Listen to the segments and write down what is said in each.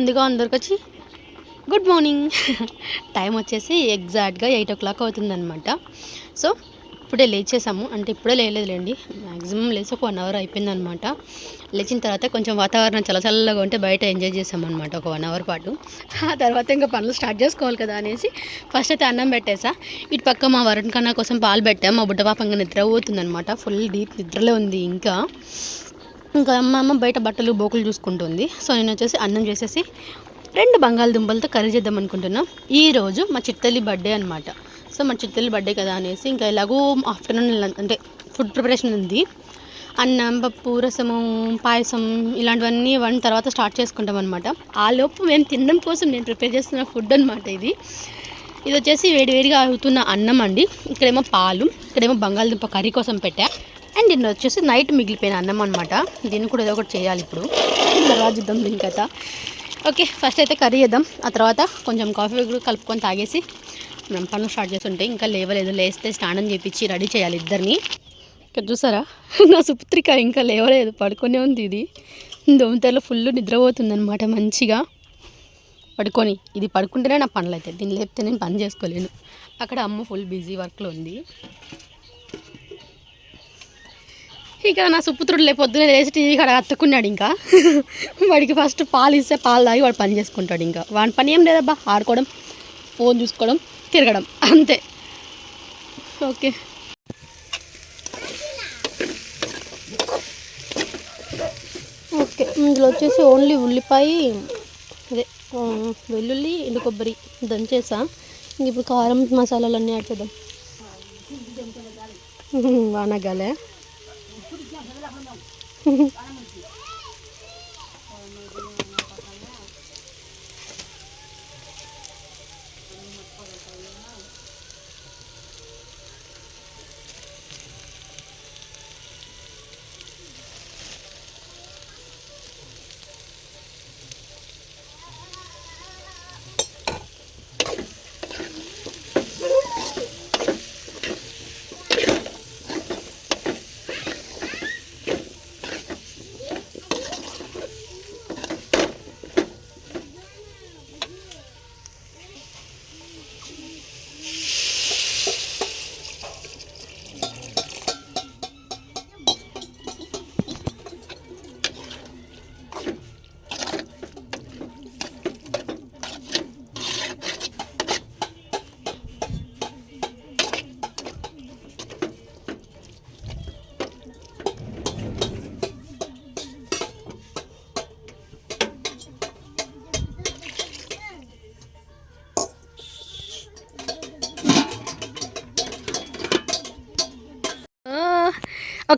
ముందుగా అందరికి వచ్చి గుడ్ మార్నింగ్. టైం వచ్చేసి ఎగ్జాక్ట్గా ఎయిట్ ఓ క్లాక్ అవుతుందన్నమాట. సో ఇప్పుడే లేచేసాము. అంటే ఇప్పుడే లేలేదులేండి మ్యాక్సిమం లేచి ఒక వన్ అవర్ అయిపోయిందనమాట లేచిన తర్వాత కొంచెం వాతావరణం చల్లచల్లగా ఉంటే బయట ఎంజాయ్ చేసామన్నమాట ఒక వన్ అవర్ పాటు. ఆ తర్వాత ఇంకా పనులు స్టార్ట్ చేసుకోవాలి కదా అనేసి ఫస్ట్ అయితే అన్నం పెట్టేసా. ఇటు పక్క మా వరుణ్ కన్నా కోసం పాలు పెట్టాం. మా బుడ్డ పాప ఇంకా నిద్ర పోతుందనమాట ఫుల్ డీప్ నిద్రలో ఉంది ఇంకా. ఇంకా అమ్మమ్మ బయట బట్టలు బోకులు చూసుకుంటుంది. సో నేను వచ్చేసి అన్నం చేసేసి రెండు బంగాళదుంపలతో కర్రీ చేద్దాం అనుకుంటున్నాం. ఈరోజు మా చిత్తల్లి బర్త్డే అనమాట సో మా చిత్తల్లి బర్త్డే కదా అనేసి ఇంకా ఎలాగో ఆఫ్టర్నూన్ అంటే ఫుడ్ ప్రిపరేషన్ ఉంది. అన్నం పప్పు రసము పాయసం ఇలాంటివన్నీ వన్ తర్వాత స్టార్ట్ చేసుకుంటాం అనమాట ఆ లోపు మేము తినడం కోసం నేను ప్రిపేర్ చేస్తున్న ఫుడ్ అనమాట ఇది. ఇది వచ్చేసి వేడివేడిగా అవుతున్న అన్నం అండి. ఇక్కడేమో పాలు ఇక్కడేమో బంగాళదుంప కర్రీ కోసం పెట్టా. అండ్ దీన్ని వచ్చేసి నైట్ మిగిలిపోయిన అన్నం అనమాట దీన్ని కూడా ఏదో ఒకటి చేయాలి ఇప్పుడు. తర్వాత చూద్దాం దీని కథ. ఓకే ఫస్ట్ అయితే కర్రీ చేద్దాం. ఆ తర్వాత కొంచెం కాఫీ కూడా కలుపుకొని తాగేసి మనం పనులు స్టార్ట్ చేస్తుంటే ఇంకా లేవలేదు. లేస్తే స్నానం చేపించి రెడీ చేయాలి ఇద్దరిని. ఇక్కడ చూసారా? నా సుపుత్రిక ఇంకా లేవలేదు. పడుకొనే ఉంది ఇది. దోమతెరలో ఫుల్ నిద్రపోతుంది అనమాట మంచిగా. పడుకొని. ఇది పడుకుంటేనే నా పనులు అవుతాయి దీన్ని లేపితే నేను పని చేసుకోలేను. అక్కడ అమ్మ ఫుల్ బిజీ వర్క్లో ఉంది. ఇక నా సుపుత్రుడు లే పొద్దున లేచి టీవీ కాడ అత్తుకున్నాడు ఇంకా. వాడికి ఫస్ట్ పాలు ఇస్తే పాలు తాగి వాడు పని చేసుకుంటాడు ఇంకా. వాడి పని ఏం లేదబ్బా ఆడుకోవడం ఫోన్ చూసుకోవడం తిరగడం అంతే. ఓకే. ఓకే ఇందులో వచ్చేసి ఓన్లీ ఉల్లిపాయ అదే వెల్లుల్లి ఎండు కొబ్బరి దంచేసా. ఇంక ఇప్పుడు కారం మసాలాలు అన్నీ యాడ్ చేద్దాం. వానగాలే. 嘿 嘿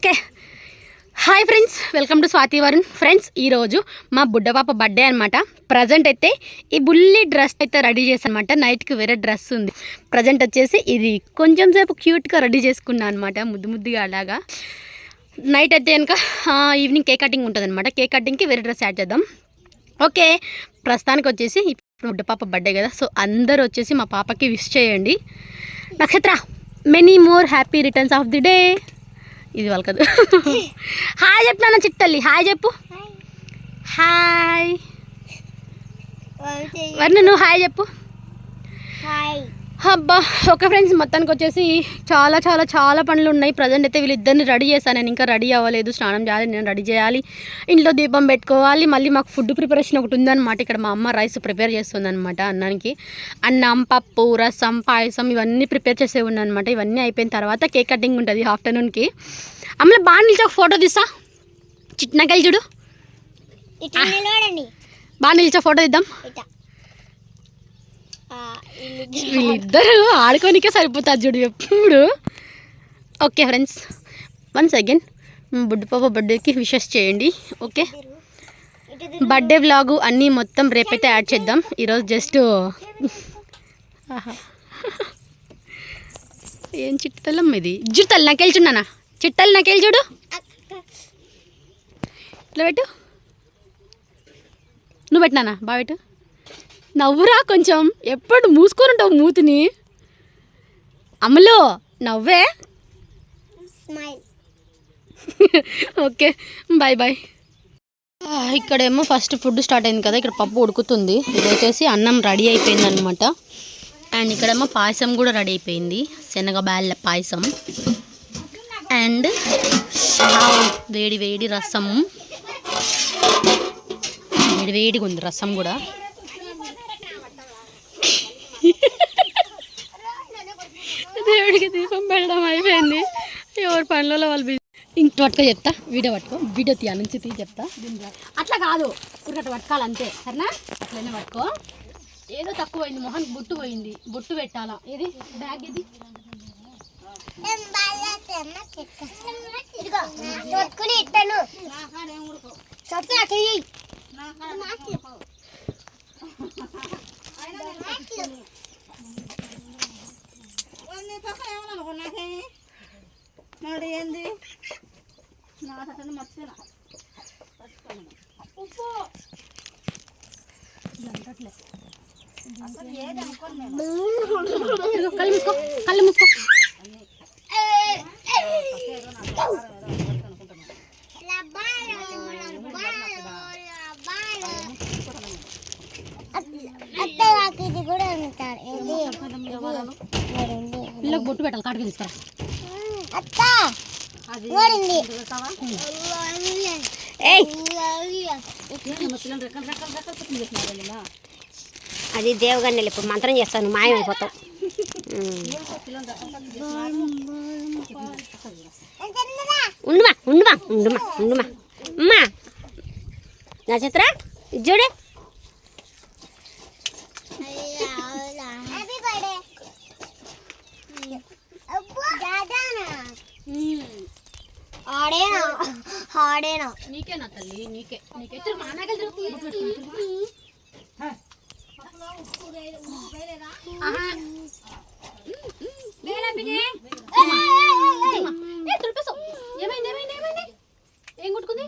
okay. Hi friends welcome to Swathi Varun. Friends ఈరోజు మా బుడ్డపాప బర్త్డే అనమాట ప్రజెంట్ అయితే ఈ బుల్లి డ్రెస్ అయితే రెడీ చేశానమాట నైట్కి వేరే డ్రెస్ ఉంది. ప్రజెంట్ వచ్చేసి ఇది కొంచెం సేపు క్యూట్గా రెడీ చేసుకున్నాను అనమాట ముద్దు ముద్దుగా అలాగా. నైట్ అయితే కనుక ఈవినింగ్ కేక్ కటింగ్ ఉంటుంది అనమాట కేక్ కటింగ్కి వేరే డ్రెస్ యాడ్ చేద్దాం. ఓకే. ప్రస్తుతానికి వచ్చేసి ఇప్పుడు బుడ్డ పాప బర్త్డే కదా. సో అందరూ వచ్చేసి మా పాపకి విష్ చేయండి. Nakshatra many more happy returns of the day ఇది వాళ్ళ కదా హాయ్ చెప్పినా చిట్టల్లి. హాయ్ చెప్పు. హాయ్. వర్ణ నువ్వు హాయ్ చెప్పు. అబ్బా ఓకే ఫ్రెండ్స్ మొత్తానికి వచ్చేసి చాలా చాలా చాలా పనులు ఉన్నాయి ప్రజెంట్ అయితే వీళ్ళిద్దరిని రెడీ చేశాను. నేను ఇంకా రెడీ అవ్వలేదు. స్నానం చేయాలి నేను రెడీ చేయాలి. ఇంట్లో దీపం పెట్టుకోవాలి. మళ్ళీ మాకు ఫుడ్ ప్రిపరేషన్ ఒకటి ఉందన్నమాట. ఇక్కడ మా అమ్మ రైస్ ప్రిపేర్ చేస్తుంది అనమాట అన్నానికి. అన్నం పప్పు రసం పాయసం ఇవన్నీ ప్రిపేర్ చేసే అనమాట ఇవన్నీ అయిపోయిన తర్వాత కేక్ కటింగ్ ఉంటుంది ఆఫ్టర్నూన్కి అమ్మలో బాగా నిలిచి ఒక ఫోటో తీసా. చిట్నకాయలు చూడు. బాగా నిలిచే ఫోటో తీద్దాం. వీళ్ళిద్దరూ ఆడుకోనికే సరిపోతారు చూడు ఎప్పుడు. ఓకే ఫ్రెండ్స్ వన్స్ అగైన్ బుడ్డు పాప బర్త్డేకి విషెస్ చేయండి ఓకే? బర్త్డే వ్లాగు అన్నీ మొత్తం రేపైతే యాడ్ చేద్దాం. ఈరోజు జస్ట్ ఏం చిట్టలం ఇది? జుట్టలు నాకెళ్ళి చూడనా చిట్టలు నాకెళ్ళి చూడు. ఇట్లా పెట్టు. నువ్వు పెట్టినానా బాగా పెట్టు. నవ్వురా కొంచెం. ఎప్పుడు మూసుకొని ఉంటావు మూతిని? అమ్మలో నవ్వే? ఓకే బాయ్ బాయ్ ఇక్కడేమో ఫస్ట్ ఫుడ్ స్టార్ట్ అయింది కదా ఇక్కడ పప్పు ఉడుకుతుంది. ఇది వచ్చేసి అన్నం రెడీ అయిపోయింది అనమాట అండ్ ఇక్కడేమో పాయసం కూడా రెడీ అయిపోయింది శనగ బ్యాళ్ళ పాయసం. అండ్ వేడి వేడి రసం వేడి వేడిగా ఉంది రసం కూడా. దేవుడికి దీపం పెట్టడం అయిపోయింది. ఎవరి పనులలో వాళ్ళు బిజీ. ఇంక పట్టుకో చెప్తా వీడియో పట్టుకో. వీడియో తీయ నుంచి తీ చెప్తా. అట్లా కాదు ఉరకట పట్టుకోవాలి అంతే. సరేనా? అట్లనే పట్టుకో. ఏదో తక్కువ అయింది మొహన్ బొట్టు పోయింది. బొట్టు పెట్టాలా? ఏది? బ్యాగ్ ఇది ఇదిగో పట్టుకుని ఇస్తాను చెప్పు నాకు ఇయ్యి. మరి ఏంది నాకు మర్చిపోయినా ఉప్పు. కళ్ళు మూసుకో కళ్ళు మూసుకో అత్త బొట్టు పెట్టాలి కాడికి తీసుకురా అత్త ఓడింది. అది దేవగన్నెలు ఇప్పుడు మంత్రం చేస్తాను. మాయమైపోతాం. ఉండుమా ఉండుమా ఉండుమా ఉండుమా. అమ్మా. నక్షత్ర చూడే హ్యాపీ బర్త్డే అబ్బా దాదానా ఆడేనా? ఆడేనా? నీకేనా తల్లి? నీకే. నీకే. ఏ, కొట్టుకుంది.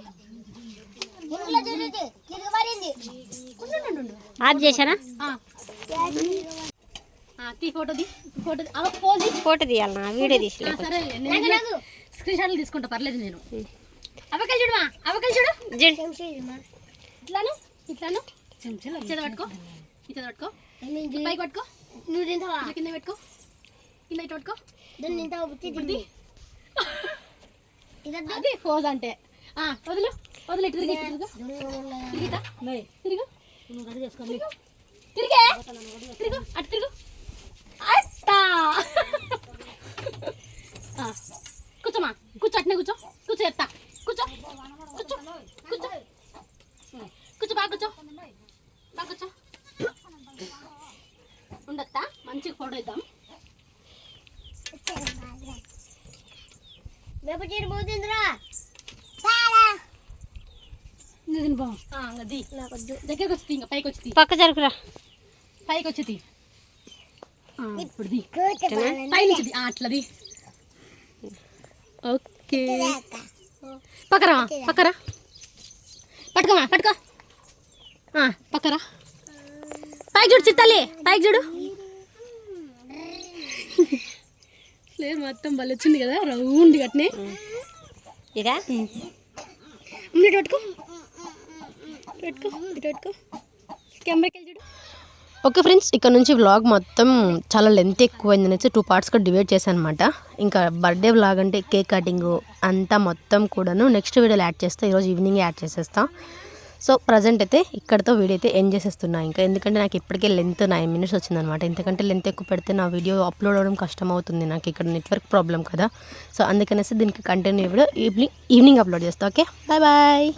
ఆఫ్ చేశానా? ఆ. ఆ, తీ ఫోటో తీ ఫోటో ఫోటో తీయాలనా వీడియో తీసలే సరే స్క్రీన్ షాట్లు తీసుకుంటా పర్లేదు నేను. అవకాశం చూడమా అవకాశం చూడు. ఇట్లాను ఇట్లాను. ఇచ్చేది పట్టుకో ఇచ్చేది పట్టుకో. పైకి పట్టుకో. నువ్వు తింటావా? కింద పెట్టుకో. కింద ఇటు పట్టుకో. దాన్ని తింటావా? అది ఫోజ్ అంటే. ఆ, వదిలు వదిలు ఇటు తిరిగి ఇటు తిరుగు. తిరిగితా తిరుగు తిరుగు. తిరిగే. తిరుగు. అటు తిరుగు. అట్టా మంచిగా ఫోటో ఇద్దాం వేప చీర పోతుందిరా. అది దగ్గరకు వచ్చి ఇంకా పైకి వచ్చి పక్క జరుకురా. పైకి వచ్చి ఇప్పుడు ది పై నుంచి ది. ఆ, అట్లది ఓకే. పక్కరా పక్కరా. పట్టుకోమా పట్టుకో. ఆ, పక్కరా. పైకి చూడు చిత్తాలి పైకి చూడు. లేదు మొత్తం వచ్చింది కదా రౌండ్ గట్నే ఇదా ఇటు పెట్టుకో. పెట్టుకో ఇటు పెట్టుకో. కెమెరాకి వెళ్ళి చూడు. ఓకే ఫ్రెండ్స్ ఇక్కడ నుంచి వ్లాగ్ మొత్తం చాలా లెంత్ ఎక్కువైంది అనేసి టూ పార్ట్స్గా డివైడ్ చేశాను అనమాట ఇంకా బర్త్డే వ్లాగ్ అంటే కేక్ కటింగ్ అంతా మొత్తం కూడాను నెక్స్ట్ వీడియోలో యాడ్ చేస్తా ఈరోజు ఈవినింగ్ యాడ్ చేసేస్తా. సో ప్రజెంట్ అయితే ఇక్కడతో వీడియో అయితే ఎండ్ చేసేస్తున్నా. ఇంకా ఎందుకంటే నాకు ఇప్పటికే లెంత్ నైన్ మినిట్స్ వచ్చిందనమాట ఎందుకంటే లెంత్ ఎక్కువ పెడితే నా వీడియో అప్లోడ్ అవ్వడం కష్టం అవుతుంది నాకు ఇక్కడ నెట్వర్క్ ప్రాబ్లం కదా. సో అందుకనేసి దీనికి continue video evening evening upload చేస్తా ఓకే బాయ్ బాయ్